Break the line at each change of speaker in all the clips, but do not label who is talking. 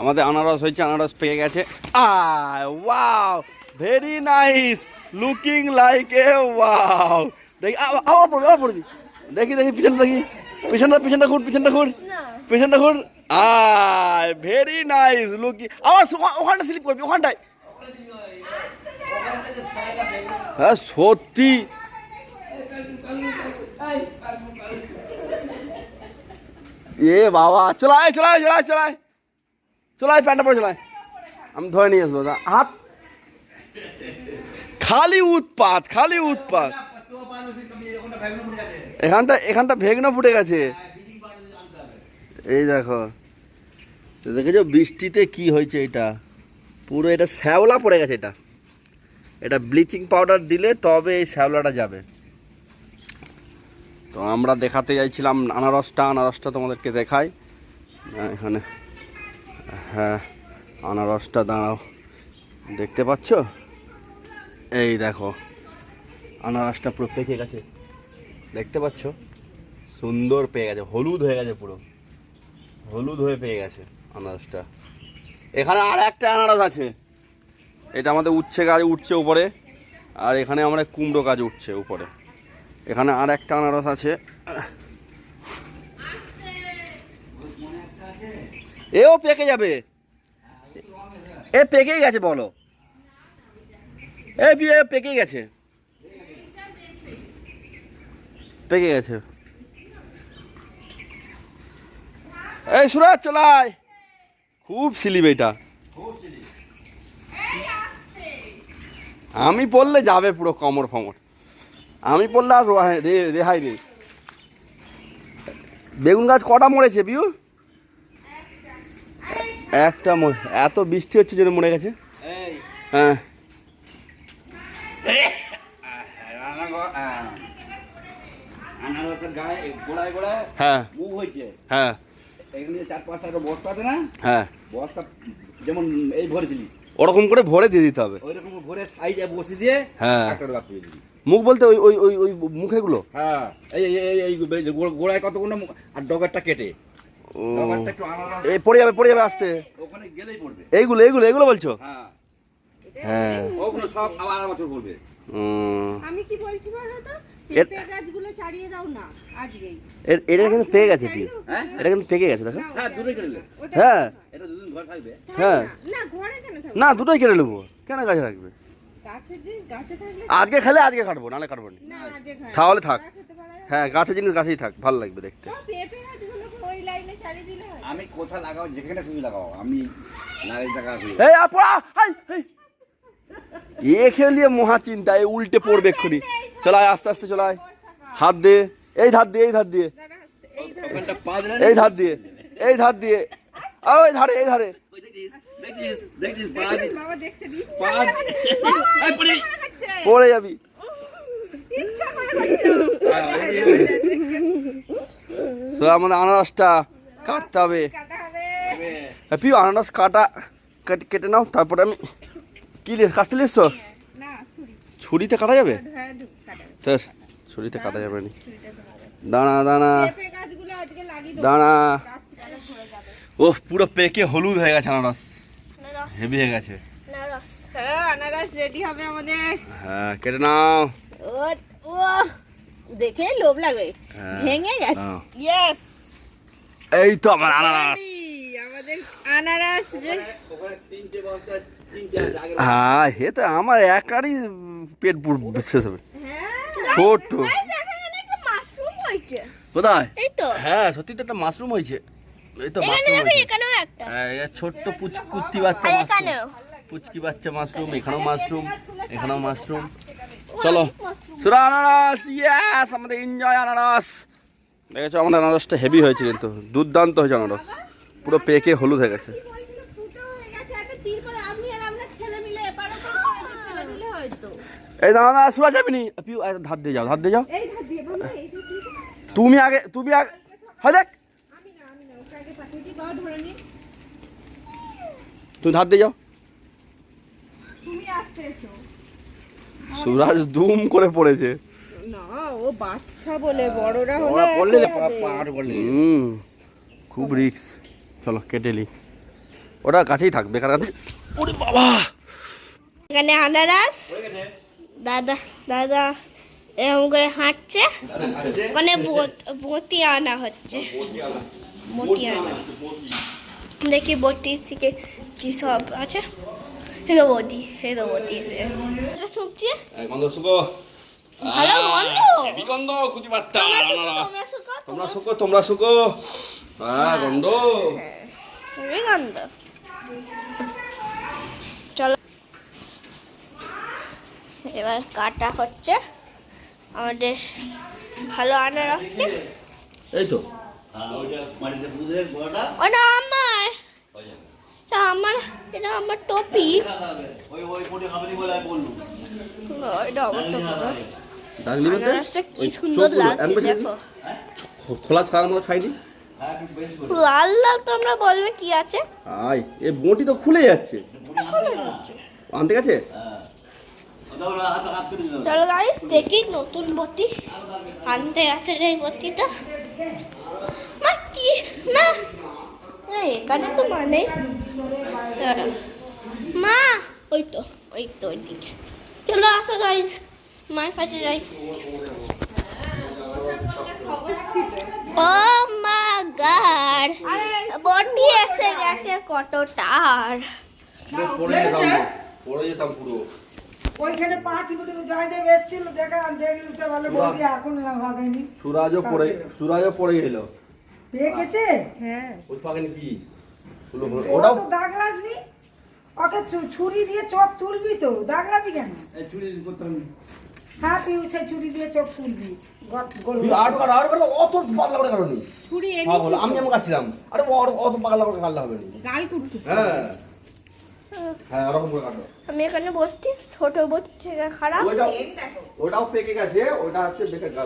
আমাদের আনারস হয়েছে আনারস পেয়ে গেছে। Wow very nice looking like a wow দেখি আবার পড়বি আবার পড়বি। দেখি দেখি পিছনটা দেখি। পিছনটা পিছনটা ঘুর পিছনটা ঘুর। পিছনটা ঘুর। আয় ভেরি নাইস লুকিং আবার ওখানটা স্লিপ করবি ওখানটায়। হ্যাঁ সত্যি। এ বাবা চলাই চলাই চলায় চলাই চলাই প্যান্টটা পরে চলাই আমি ধরে নিয়ে আসব হাত। খালি উৎপাত খালি উৎপাত। এখানটা এখানটা ভেগনা ফুটে গেছে। এই দেখো। দেখেছ বৃষ্টিতে কি হয়েছে এটা? পুরো এটা শ্যাওলা পড়ে গেছে এটা। এটা ব্লিচিং পাউডার দিলে তবে এই শ্যাওলাটা যাবে। তো আমরা দেখাতে চাইছিলাম আনারসটা। আনারসটা তোমাদেরকে দেখাই। আহ, এখানে। হ্যাঁ আনারসটা দাঁড়াও। দেখতে পাচ্ছ? এই দেখো, আনারসটা পুরো পেকে গেছে। দেখতে পাচ্ছ? সুন্দর পেয়ে গেছে, হলুদ হয়ে গেছে পুরো। হলুদ হয়ে পেয়ে গেছে আনারসটা। এখানে আর একটা আনারস আছে। এটা আমাদের উচ্ছে গাছ উঠছে উপরে, আর এখানে আমরা কুমড়ো গাছ উঠছে উপরে। এখানে আর একটা আনারস আছে। এও পেকে যাবে। এ পেকেই গেছে, বলো। এ বি- এ পেকেই গেছে। পেকে গেছে। এই সুরাজ চলাই খুব সিলিপ এটা আমি পড়লে যাবে পুরো কমর ফমর। আমি পড়লে আর রেহাই নেই। বেগুন গাছ কটা মরেছে বিউ একটা এত বৃষ্টি হচ্ছে জন্য মরে গেছে। হ্যাঁ।
গোড়ায়
হ্যাঁ।
মুখ
হ্যাঁ। হ্যাঁ।
যেমন এই
ওরকম করে ভরে দিয়ে দিতে হবে।
ওই রকম ভরে সাইজে দিয়ে
হ্যাঁ। মুখ বলতে ওই ওই ওই ওই মুখেগুলো?
হ্যাঁ। এই এই এই এই গোড়ায় কতগুলো আর ডগারটা কেটে।
এই পড়ে যাবে পড়ে যাবে আসতে।
ওখানে গেলেই পড়বে।
এইগুলো এইগুলো এগুলো বলছো?
হ্যাঁ।
হ্যাঁ।
ওগুলো সব আবার বছর পড়বে।
আমি কি বলছি বলো তো? পেঁপে গাছগুলো ছাড়িয়ে দাও না আজকেই।
এটা কিন্তু পেকে গেছে কি
হ্যাঁ?
এটা কিন্তু পেকে গেছে দেখো।
হ্যাঁ দুটোই কেটে
হ্যাঁ।
এটা দুদিন ঘর থাকবে।
হ্যাঁ।
না ঘরে কেন থাকবে?
না দুটোই কেটে নেব। কেন গাছে রাখবে
গাছে যে গাছে থাকলে
আজকে খেলে আজকে কাটবো নাহলে কাটবো না। তাহলে থাক। হ্যাঁ গাছের জিনিস গাছেই থাক ভালো লাগবে দেখতে।
আমি কোথা লাগাও যেখানে তুমি লাগাও আমি লাগাই টাকা
এই আর পড়া হাই হাই। এ খেলিয়ে মহা চিন্তা? এই উল্টে পড়বে এক্ষুনি। চলাই আস্তে আস্তে চলাই হাত দিয়ে এই ধার দিয়ে এই ধার দিয়ে।
এই ধর
দিয়ে এই ধার দিয়ে। আর ওই ধারে এই ধারে।
পড়ে যাবি।
পড়ে যাবি
ইচ্ছা করে করছে
তো আমাদের আনারসটা কাটতে হবে। হ্যাপি আনারস কাটা কেটে- নাও তারপরে আমি কি কাটতে লিস তো
না
ছুরিতে কাটা যাবে। স্যার ছুরিতে কাটা যাবে না। দাঁড়া দাঁড়া। দাঁড়া। ও পুরো পেকে হলুদ হয়ে গেছে আনারস। হেভি হয়ে গেছে।
হ্যাঁ আনারস। রেডি হবে আমাদের
হ্যাঁ কেটে নাও।
ও দেখে লোভ লাগে।
হ্যাঁ,
ভেঙে গেছে। ইয়েস
এই তো আমার আনারস।
আমাদের আনারস
হ্যাঁ হে তো আমার একারই পেট পুরো শেষ হবে।
হ্যাঁ।
ছোট কোথায়?
এই তো।
হ্যাঁ সত্যি তো একটা মাশরুম হয়েছে। এই তো মাশরুম
এখানেও একটা।
হ্যাঁ, ছোট্ট পুচকুত্তি বাচ্চা মাশরুম
এখানেও।
পুচকি বাচ্চা মাশরুম এখানেও মাশরুম এখানেও মাশরুম চলো। সুরা আনারস ইয়েস আমাদের এনজয় আনারস। দেখেছ আমাদের আনারসটা হেভি হয়েছে কিন্তু দুর্দান্ত হয়েছে আনারস। পুরো পেকে হলুদ হয়ে গেছে। এই দাঁড়া দাঁড়া সুরা যাবি নি? ধার দিয়ে যাও ধার দিয়ে যাও। তুমি আগে তুমি আগে হয় দেখ।
না না নি
তুমি ধার দিয়ে যাও।
তুমি আসতে এসো।
সুরাজ দুম করে পড়েছে।
না ও বাচ্চা বলে বড়রা হলে
পড়লে
একই হবে।
পা আট পড়লে
হুম। খুব রিক্স চলো কেটে নি ওটা কাছেই থাকবে বেকার কাছে ওরে বাবা!
এখানে আনারস। দাদা দাদা এরকম করে হাঁটছে। মানে বট- বটি আনা হচ্ছে। বটি আনা। দেখি বটি থেকে কি সব আছে। হেলো বটি হেলো বটি এটা শুকছে
গন্ধ শুকো
ভালো গন্ধ।
হেভি গন্ধ খুঁজি পাত্তা
তোমরা শুকো
তোমরা শুকো তোমরা শুকো হ্যাঁ গন্ধ
গন্ধ চলো এবার কাটা হচ্ছে আমাদের ভালো আনারসকে
এই তো
ওটা এটা আমার এটা আমার টপি। এটা আমার টপি। না।
ডাকলি
কি সুন্দর লাগছে দেখো।
খোলা ছাড়ার মতো ছাইনি?
লাল লাল তোমরা বলবে কি আছে?
আয় এ বটি তো খুলে যাচ্ছে। আনতে গেছে?
চলো গাইস দেখি নতুন বটি। আনতে আছে যে এই বটিটা। মা কি? মা না, এখানে তো মা নেই দাঁড়াও। মা! ওই তো ওই তো ওই দিকে। চলো আসো গাইস মায়ের কাছে যাই। ও মা গাড! বটি এসে গেছে কতটার
পড়ে যেতাম পড়ে যেতাম
ওইখানে পা টিপে টিপে জয়দেব এসেছিল দেখা দেখলি তো ভালো বলবি এখন
সুরাজও পড়ে সুরাজও পড়ে গেল।
পেয়ে গেছে হ্যাঁ
কি? ওটাও
তো দাগ লাগবি ওকে ছুরি দিয়ে চোখ তুলবি তো দাগ লাগবি কেন? হ্যাঁ পিউছে ছুরি দিয়ে চোখ তুলবি। গট- গোল
তুই আট বার আট বার অত পাগলা করে কারণে
ছুরি
হ্যাঁ বলো আমি আমি কাটছিলাম আরে অত অত পাগলা করে কাটলে হবে না।
গাল কুটু
হ্যাঁ। হ্যাঁ ওরকম করে কাটো।
আমি এখানে বসছি ছোট থেকে খারাপ।
ওটাও পেকে গেছে ওটা হচ্ছে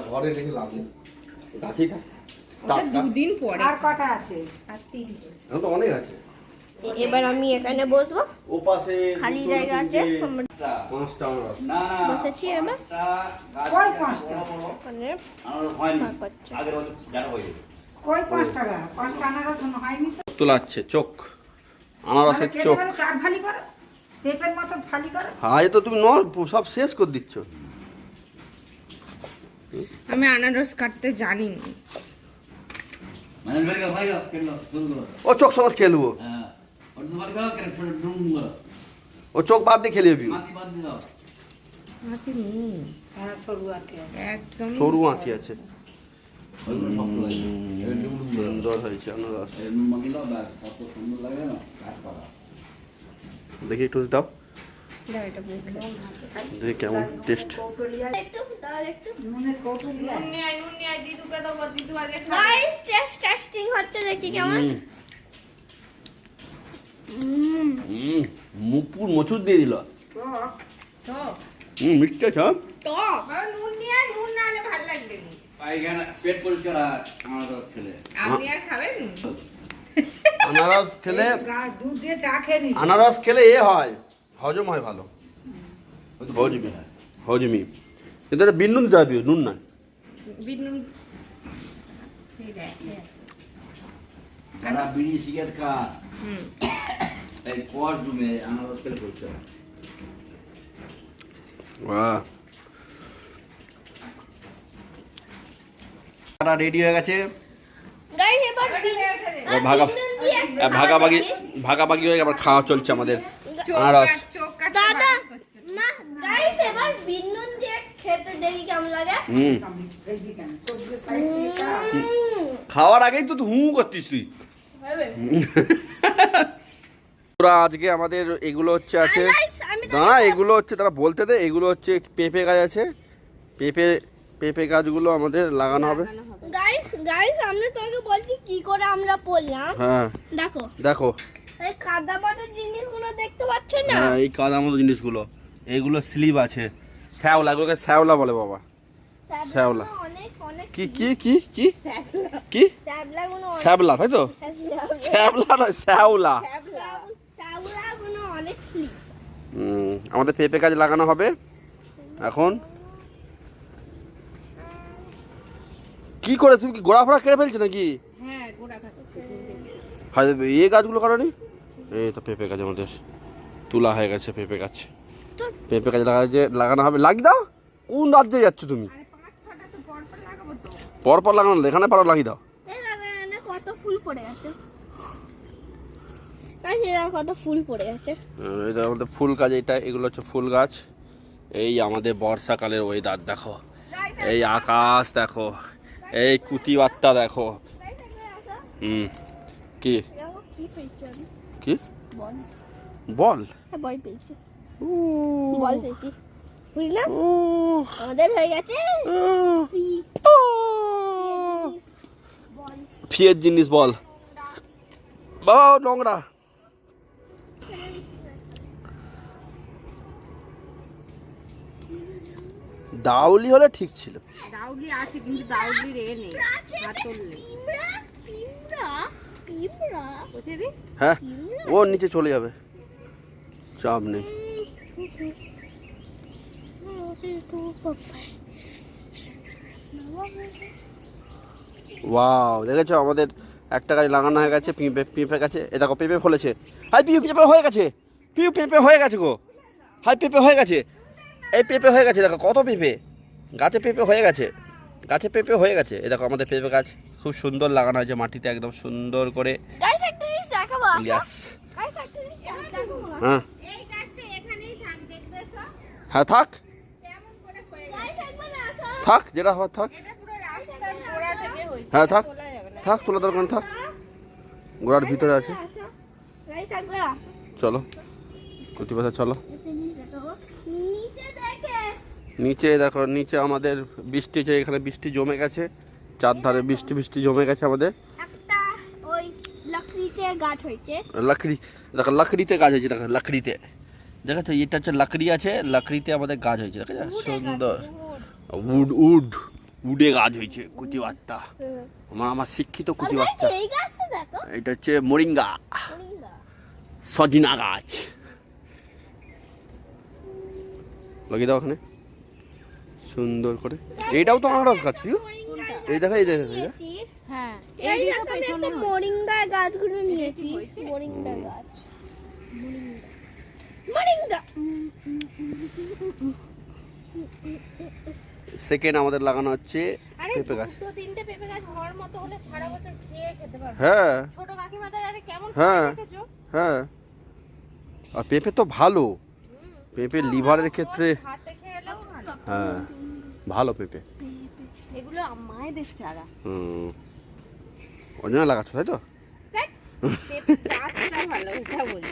ঘরে রেখে লাভ নেই। গাছেই থাক। টাটকা।
দুদিন পরে।
আর কটা আছে?
আর তিনটে।
তো অনেক আছে।
এবার আমি এখানে বসবো।
ও পাশে
খালি জায়গা আছে আমরা
পাঁচটা।
বসেছি
কই হয়নি।
তোলাচ্ছে চোখ। আনারসের
কেটে
চোখ
চার ফালি করো। পেঁপের মতো করো।
হ্যাঁ তো তুমি ন সব শেষ করে দিচ্ছ।
আমি আনারস কাটতে জানি না
ও চোখ সমাজ খেলব ও চোখ বাদ দিয়ে খেলে যাবি
হাতে নেই
হ্যাঁ সরু আছে
একদম
আঁকি আছে সুন্দর হয়েছে দেখি একটু দাও
দাও এটা মুখে
দেখি কেমন টেস্ট
একটু দাও একটু
নুনের কৌটুলি
নুন নিয়ে আয় নুন নিয়ে আয় দিদুকে দেবো দিদু আগে খাবে
গাইস টেস্ট টেস্টিং হচ্ছে দেখি কেমন।
মুখপুর মচুর দিয়ে দিল। হুম মিষ্টি আছে হ্যাঁ?
টক নুন নিয়ে নুন না হলে ভালো লাগবে
পায়খানা পেট পরিষ্কার আর আমার ছেলে
আপনি আর খাবেন
আনারস খেলে
দুধ দিয়ে চা খেয়ে
আনারস খেলে এ হয়। হজম হয় ভালো। হজমি হজমি কিন্তু এটা বিন নুন দিতে হবে নুন না
বিনুন। এই দেখ, দেখ।
যারা বিড়ি সিগারেট খা এই কর জমে আনারস পেট পরিষ্কার
রেডি হয়ে গেছে? ভাগাভাগি ভাগাভাগি হয়ে আবার খাওয়া চলছে আমাদের। আনারস
দাদা মা গাইস এবার দিয়ে খেতে কেমন লাগে?
হুম। খাওয়ার আগেই তো তুই হু করতিস তুই। ওরা আজকে আমাদের এগুলো হচ্ছে আছে দাঁড়া এগুলো হচ্ছে তারা বলতে দে এগুলো হচ্ছে পেঁপে গাছ আছে। পেঁপে পেঁপে গাছগুলো আমাদের লাগানো হবে।
গাইস গাইস আমরা তোমাকে বলছি কি করে আমরা পড়লাম।
হ্যাঁ।
দেখো।
দেখো।
এই কাদা জিনিসগুলো দেখতে পাচ্ছ না?
হ্যাঁ এই কাদা মতো জিনিসগুলো। এইগুলো স্লিপ আছে। শ্যাওলা এগুলোকে শ্যাওলা বলে বাবা। শ্যাওলা।
শ্যাবলাগুলো অনেক অনেক
কি কি কি কি? কি? শ্যাবলা তাই তো? শ্যাবলা নয় শ্যাওলা।
শ্যাবলাগুলো অনেক স্লিপ।
আমাদের পেঁপে গাছ লাগানো হবে। এখন? কি করে তুমি কি গোড়া ফোড়া কেটে ফেলছো নাকি?
হ্যাঁ গোড়া
হায়, এ গাছগুলো কারণে এই তো পেঁপে গাছ আমাদের তোলা হয়ে গেছে পেঁপে গাছ। পেঁপে গাছ লাগা যে লাগানো হবে লাগিয়ে দাও। কোন রাজ্যে যাচ্ছ তুমি? পরপর লাগানো এখানে পারো লাগিয়ে দাও।
কত ফুল পড়ে কত ফুল পড়ে
এটা আমাদের ফুল গাছ এটা এগুলো হচ্ছে ফুল গাছ। এই আমাদের বর্ষাকালের ওয়েদার দেখো। এই আকাশ দেখো। এই কুতি বার্তা দেখো হুম। কি?
বল।
বল।
হ্যাঁ বল পেয়েছি। বল পেয়েছি। বুঝলি আমাদের হয়ে গেছে।
ফিয়ের জিনিস। বল। বাবা নোংরা। দাউলি হলে ঠিক ছিল।
দাউলি আছে কিন্তু দাউলির এ নেই। হাতল নেই।
হ্যাঁ ও নিচে চলে যাবে চাপ নেই ওয়াও দেখেছ আমাদের একটা গাছ লাগানো হয়ে গেছে পিঁপে পিঁপে গাছে এ দেখো পেঁপে ফলেছে হাই পিউ পেঁপে হয়ে গেছে পিউ পেঁপে হয়ে গেছে গো হাই পেঁপে হয়ে গেছে এই পেঁপে হয়ে গেছে দেখো কত পেঁপে গাছে পেঁপে হয়ে গেছে গাছে পেঁপে হয়ে গেছে। এ দেখো আমাদের পেঁপে গাছ খুব সুন্দর লাগানো হয়েছে মাটিতে একদম সুন্দর করে। হ্যাঁ।
এই গাছটা এখানেই থাক
হ্যাঁ থাক।
হয়ে
থাক যেটা হয় থাক। হ্যাঁ থাক। থাক তোলা দরকার থাক। গোড়ার ভিতরে আছে। চলো। পাতা চলো
একটা জিনিস দেখাবো নিচে দেখে
নিচে দেখো নিচে আমাদের বৃষ্টি হচ্ছে এখানে বৃষ্টি জমে গেছে চারধারে বৃষ্টি বৃষ্টি জমে গেছে আমাদের।
একটা ওই লাকড়িতে গাছ হয়েছে।
লাকড়ি দেখো লাকড়িতে গাছ হয়েছে দেখো লাকড়িতে। এটা হচ্ছে লাকড়ি আছে লাকড়িতে আমাদের গাছ হয়েছে দেখো সুন্দর। উড। উড উডে গাছ হয়েছে আমার আমার শিক্ষিত এটা হচ্ছে মরিঙ্গা।
মোরিঙ্গা।
সজিনা গাছ। লাগিয়ে দাও ওখানে। সুন্দর করে। এইটাও তো আনারস গাছ প্রিয় এই দেখো এই দেখো
হ্যাঁ
এই মোরিঙ্গা গাছগুলো নিয়েছি। মোরিঙ্গা গাছ। মোরিঙ্গা।
সেকেন্ড আমাদের লাগানো হচ্ছে পেঁপে গাছ।
দুটো তিনটে পেঁপে গাছ হওয়ার মতো হলে সারা বছর খেয়ে খেতে পারবে
হ্যাঁ।
ছোট কাকিমাদের আরে কেমন
হ্যাঁ। হ্যাঁ। আর পেঁপে তো ভালো। পেঁপে লিভারের ক্ষেত্রে হ্যাঁ। ভালো পেঁপে।
এগুলো মায়েদের চারা।
হুম। জন্য লাগাচ্ছ তাই তো?
পেঁপে ভালো এটা বলি।